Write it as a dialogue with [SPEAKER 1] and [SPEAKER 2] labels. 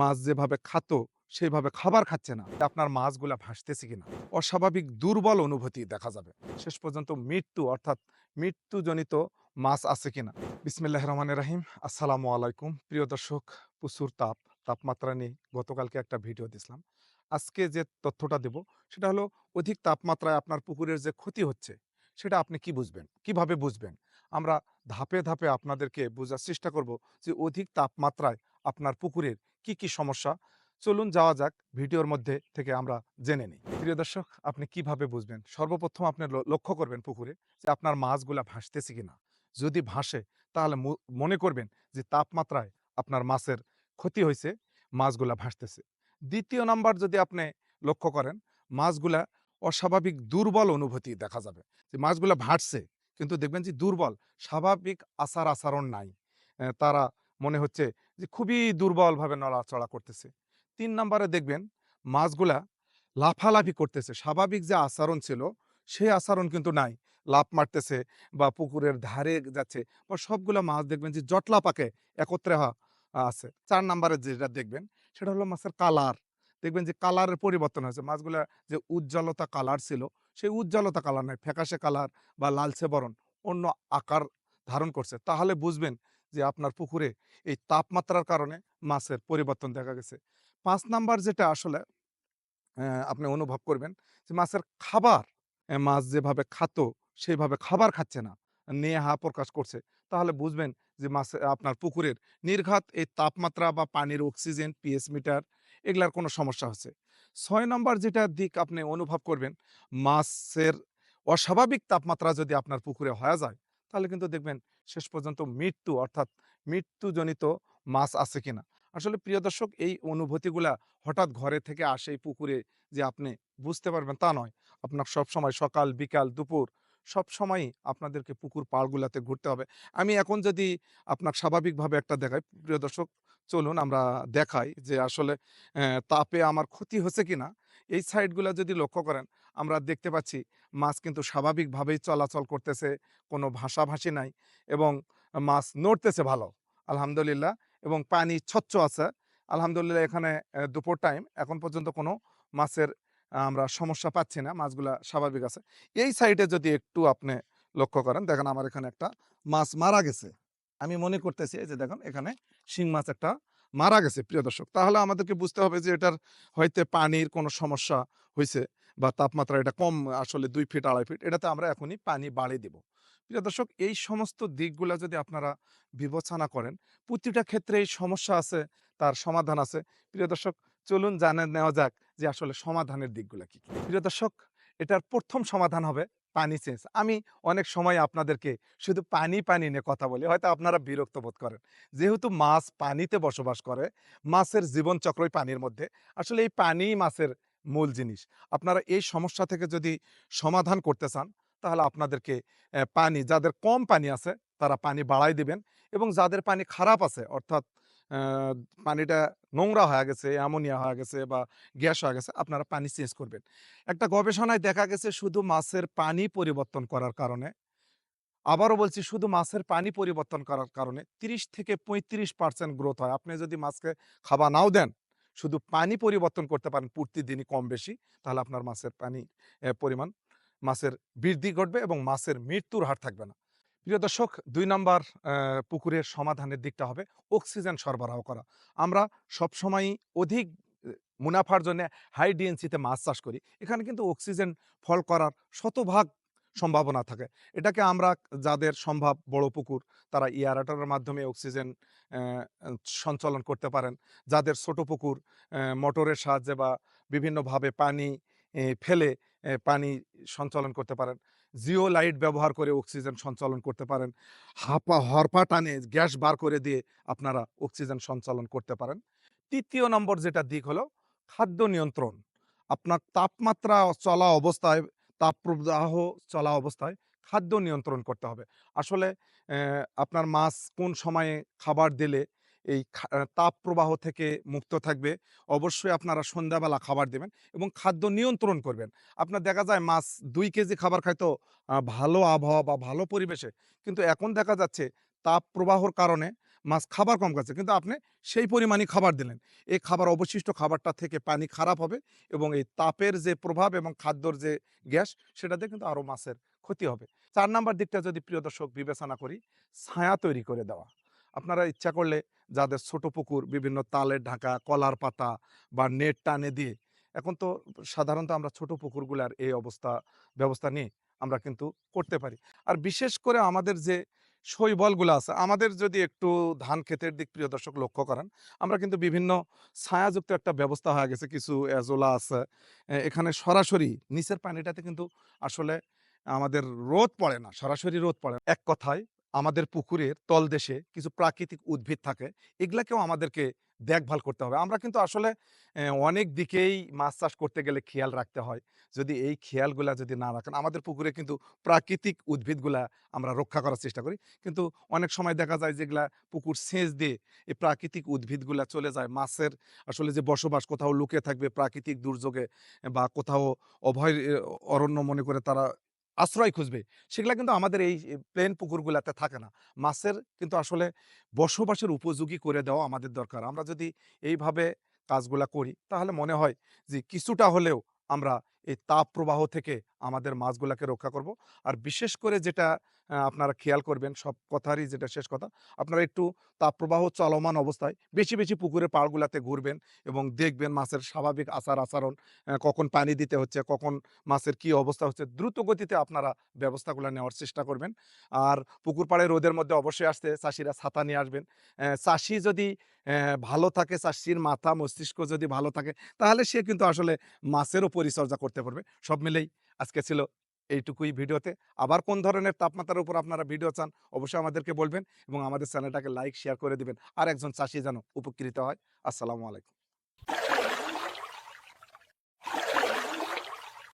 [SPEAKER 1] মাছ যেভাবে খাতো সেইভাবে খাবার খাচ্ছে না। আপনার মাছগুলা ভাসতেছে কিনা? অস্বাভাবিক দুর্বল অনুভূতি দেখা যাবে। শেষ পর্যন্ত মৃত্যু, অর্থাৎ মৃত্যুজনিত মাছ আছে কিনা? বিসমিল্লাহ রহমান রাহিম। আসসালামু আলাইকুম। প্রিয় দর্শক, প্রচুর তাপ। তাপমাত্রা নিয়ে গতকালকে একটা ভিডিও দিছিলাম আজকে যে তথ্যটা দেব, সেটা হলো অধিক তাপমাত্রায় আপনার পুকুরের যে ক্ষতি হচ্ছে, সেটা আপনি কি বুঝবেন? কীভাবে বুঝবেন? আমরা ধাপে ধাপে আপনাদেরকে বোঝার চেষ্টা করব যে অধিক তাপমাত্রায় আপনার পুকুরের কি কি সমস্যা? চলুন যাওয়া যাক, ভিডিওর মধ্যে থেকে আমরা জেনে নিই। প্রিয় দর্শক, আপনি কীভাবে বুঝবেন? সর্বপ্রথম আপনি লক্ষ্য করবেন পুকুরে যে আপনার মাছগুলা ভাসতেছে কিনা। যদি ভাসে, তাহলে মনে করবেন যে তাপমাত্রায় আপনার মাছের ক্ষতি হয়েছে মাছগুলা ভাসতেছে। দ্বিতীয় নাম্বার যদি আপনি লক্ষ্য করেন, মাছগুলা অস্বাভাবিক দুর্বল অনুভূতি দেখা যাবে। যে মাছগুলা ভাসছে, কিন্তু দেখবেন যে দুর্বল, স্বাভাবিক আচার আচরণ নাই তারা মনে হচ্ছে যে খুবই দুর্বলভাবে নড়াচড়া করতেছে। তিন নম্বরে দেখবেন মাছগুলা লাফালাফি করতেছে। স্বাভাবিক যে আচরণ ছিল, সেই আচরণ কিন্তু নাই। লাফ মারতেছে বা পুকুরের ধারে যাচ্ছে বা সবগুলা মাছ দেখবেন যে জটলা পাকে একত্রে আছে। চার নম্বরে যেটা দেখবেন, সেটা হলো মাছের কালার। দেখবেন যে কালারের পরিবর্তন হয়েছে। মাছগুলা যে উজ্জ্বলতা কালার ছিল, সেই উজ্জ্বলতা কালার নাই। ফ্যাকাশে কালার বা লালচে বরণ অন্য আকার ধারণ করছে। তাহলে বুঝবেন যে আপনার পুকুরে এই তাপমাত্রার কারণে মাছের পরিবর্তন দেখা গেছে। পাঁচ নাম্বার যেটা আসলে আপনি অনুভব করবেন যে মাছের খাবার মাছ যেভাবে খাতো সেইভাবে খাবার খাচ্ছে না, নেহা প্রকাশ করছে। তাহলে বুঝবেন যে মাছ, আপনার পুকুরের নির্ঘাত এই তাপমাত্রা বা পানির অক্সিজেন, পিএস মিটার এগুলার কোনো সমস্যা হচ্ছে। ছয় নম্বর যেটা দিক আপনি অনুভব করবেন, মাছের অস্বাভাবিক তাপমাত্রা যদি আপনার পুকুরে হয়ে যায়, তাহলে কিন্তু দেখবেন শেষ পর্যন্ত মৃত্যু, অর্থাৎ মৃত্যুজনিত মাছ আছে কিনা? আসলে প্রিয় দর্শক, এই অনুভূতিগুলা হঠাৎ ঘরে থেকে আসে এই পুকুরে যে আপনি বুঝতে পারবেন তা নয়। আপনার সব সময় সকাল, বিকাল, দুপুর সব সময়ই আপনাদেরকে পুকুর পাড়গুলাতে ঘুরতে হবে। আমি এখন যদি আপনার স্বাভাবিকভাবে একটা দেখাই, প্রিয় দর্শক, চলুন আমরা দেখাই যে আসলে তাপে আমার ক্ষতি হচ্ছে কিনা। এই সাইডগুলো যদি লক্ষ্য করেন আমরা দেখতে পাচ্ছি মাছ কিন্তু স্বাভাবিকভাবেই চলাচল করতেছে, কোনো ভাষাভাষী নাই এবং মাছ নড়তেছে ভালো, আলহামদুলিল্লাহ এবং পানি স্বচ্ছ আছে। আলহামদুলিল্লাহ এখানে দুপুর টাইম এখন পর্যন্ত কোনো মাছের আমরা সমস্যা পাচ্ছি না, মাছগুলা স্বাভাবিক আছে। এই সাইডে যদি একটু আপনি লক্ষ্য করেন, দেখেন আমার এখানে একটা মাছ মারা গেছে। আমি মনে করতেছি যে দেখেন এখানে শিং মাছ একটা মারা গেছে, প্রিয় দর্শক। তাহলে আমাদেরকে বুঝতে হবে যে এটার হয়তো পানির কোনো সমস্যা হয়েছে বা তাপমাত্রা এটা কম আসলে দুই ফিট, আড়াই ফিট, এটাতে আমরা এখনই পানি বাড়িয়ে দিব। প্রিয় দর্শক, এই সমস্ত দিকগুলো যদি আপনারা বিবেচনা করেন, প্রতিটা ক্ষেত্রে এই সমস্যা আছে, তার সমাধান আছে। প্রিয় দর্শক, চলুন জানে নেওয়া যাক যে আসলে সমাধানের দিকগুলো কি। প্রিয় দর্শক, এটার প্রথম সমাধান হবে পানি চেঞ্জ। আমি অনেক সময় আপনাদেরকে শুধু পানি পানি নিয়ে কথা বলি, হয়তো আপনারা বিরক্ত বোধ করেন। যেহেতু মাছ পানিতে বসবাস করে, মাছের জীবনচক্রই পানির মধ্যে। আসলে এই পানিই মাছের মূল জিনিস। আপনারা এই সমস্যা থেকে যদি সমাধান করতে চান, তাহলে আপনাদেরকে পানি, যাদের কম পানি আছে, তারা পানি বাড়াই দিবেন এবং যাদের পানি খারাপ আছে, অর্থাৎ পানিটা নোংরা হয়ে গেছে, অ্যামোনিয়া হয়ে গেছে বা গ্যাস হয়ে গেছে, আপনারা পানি চেঞ্জ করবেন। একটা গবেষণায় দেখা গেছে শুধু মাছের পানি পরিবর্তন করার কারণে, আবারও বলছি শুধু মাছের পানি পরিবর্তন করার কারণে, তিরিশ থেকে পঁয়ত্রিশ পার্সেন্ট গ্রোথ হয়। আপনি যদি মাছকে খাবার নাও দেন শুধু পানি পরিবর্তন করতে পারেন প্রতিদিনই কম বেশি, তাহলে আপনার মাছের পানি পরিমাণ মাছের বৃদ্ধি ঘটবে এবং মাছের মৃত্যুর হার থাকবে না। প্রিয় দর্শক, দুই নাম্বার পুকুরের সমাধানের দিকটা হবে অক্সিজেন সরবরাহ করা। আমরা সবসময়ই অধিক মুনাফার জন্য হাই ডিএনসিতে মাছ চাষ করি। এখানে কিন্তু অক্সিজেন ফল করার শতভাগ সম্ভাবনা থাকে। এটাকে আমরা যাদের সম্ভব বড় পুকুর, তারা ইয়ারাটারের মাধ্যমে অক্সিজেন সঞ্চালন করতে পারেন। যাদের ছোট পুকুর মোটরের সাহায্যে বা বিভিন্নভাবে পানি ফেলে পানি সঞ্চালন করতে পারেন। জিও লাইট ব্যবহার করে অক্সিজেন সঞ্চালন করতে পারেন। হাপা, হরপা টানে গ্যাস বার করে দিয়ে আপনারা অক্সিজেন সঞ্চালন করতে পারেন। তৃতীয় নম্বর যেটা দিক হলো খাদ্য নিয়ন্ত্রণ। আপনার তাপমাত্রা চলা অবস্থায় তাপপ্রবাহ চলা অবস্থায় খাদ্য নিয়ন্ত্রণ করতে হবে। আসলে আপনার মাছ কোন সময়ে খাবার দিলে এই তাপ প্রবাহ থেকে মুক্ত থাকবে, অবশ্যই আপনারা সন্ধ্যাবেলা খাবার দেবেন এবং খাদ্য নিয়ন্ত্রণ করবেন। আপনার দেখা যায় মাছ দুই কেজি খাবার খাইতো ভালো আবহাওয়া বা ভালো পরিবেশে, কিন্তু এখন দেখা যাচ্ছে তাপ প্রবাহর কারণে মাছ খাবার কম খাচ্ছে। কিন্তু আপনি সেই পরিমাণই খাবার দিলেন। এই খাবার অবশিষ্ট খাবারটা থেকে পানি খারাপ হবে এবং এই তাপের যে প্রভাব এবং খাদ্যর যে গ্যাস, সেটাতে কিন্তু আরও মাছের ক্ষতি হবে। চার নাম্বার দিকটা যদি প্রিয় দর্শক বিবেচনা করি, ছায়া তৈরি করে দেওয়া। আপনারা ইচ্ছা করলে যাদের ছোট পুকুর, বিভিন্ন তালের ঢাকা, কলার পাতা বা নেট টানে দিয়ে, এখন তো সাধারণত আমরা ছোট পুকুরগুলার এই অবস্থা, ব্যবস্থা নিয়ে আমরা কিন্তু করতে পারি। আর বিশেষ করে আমাদের যে শৈবলগুলো আছে। আমাদের যদি একটু ধান ক্ষেতের দিক প্রিয় দর্শক লক্ষ্য করেন, আমরা কিন্তু বিভিন্ন ছায়াযুক্ত একটা ব্যবস্থা হয়ে গেছে। কিছু এজোলা আছে। এখানে সরাসরি নিচের পানিটাতে কিন্তু আসলে আমাদের রোদ পড়ে না, সরাসরি রোদ পড়ে। এক কথায় আমাদের পুকুরের তলদেশে কিছু প্রাকৃতিক উদ্ভিদ থাকে। এগুলাকেও আমাদেরকে দেখভাল করতে হবে। আমরা কিন্তু আসলে অনেক দিকেই মাছ চাষ করতে গেলে খেয়াল রাখতে হয়। যদি এই খেয়ালগুলা যদি না রাখেন, আমাদের পুকুরে কিন্তু প্রাকৃতিক উদ্ভিদগুলা আমরা রক্ষা করার চেষ্টা করি। কিন্তু অনেক সময় দেখা যায় যেগুলা পুকুর সেচ দিয়ে এই প্রাকৃতিক উদ্ভিদগুলা চলে যায়। মাছের আসলে যে বসবাস, কোথাও লুকিয়ে থাকবে প্রাকৃতিক দুর্যোগে বা কোথাও অভয় অরণ্য মনে করে তারা আশ্রয় খুঁজবে। সেগুলো কিন্তু আমাদের এই প্লেন পুকুরগুলাতে থাকে না। মাছের কিন্তু আসলে বসবাসের উপযোগী করে দেওয়া আমাদের দরকার। আমরা যদি এইভাবে কাজগুলা করি, তাহলে মনে হয় যে কিছুটা হলেও আমরা এই তাপ প্রবাহ থেকে আমাদের মাছগুলাকে রক্ষা করব। আর বিশেষ করে যেটা আপনারা খেয়াল করবেন সব কথারই যেটা শেষ কথা। আপনারা একটু তাপপ্রবাহ চলমান অবস্থায় বেশি বেশি পুকুরের পাড়গুলাতে ঘুরবেন এবং দেখবেন মাছের স্বাভাবিক আচার আচরণ কখন পানি দিতে হচ্ছে, কখন মাছের কি অবস্থা হচ্ছে, দ্রুত গতিতে আপনারা ব্যবস্থাগুলো নেওয়ার চেষ্টা করবেন। আর পুকুর পাড়ে রোদের মধ্যে অবশ্যই আসতে চাষিরা ছাতা নিয়ে আসবেন। চাষি যদি ভালো থাকে, চাষির মাথা, মস্তিষ্ক যদি ভালো থাকে, তাহলে সে কিন্তু আসলে মাছেরও পরিচর্যা করতে পারবে। সব মিলেই আজকে ছিল এইটুকুই ভিডিওতে। আবার কোন ধরনের তাপমাত্রার উপর আপনারা ভিডিও চান, অবশ্যই আমাদেরকে বলবেন এবং আমাদের চ্যানেলটাকে লাইক, শেয়ার করে দিবেন। আর একজন চাষি যেন উপকৃত হয়। আসসালামু আলাইকুম।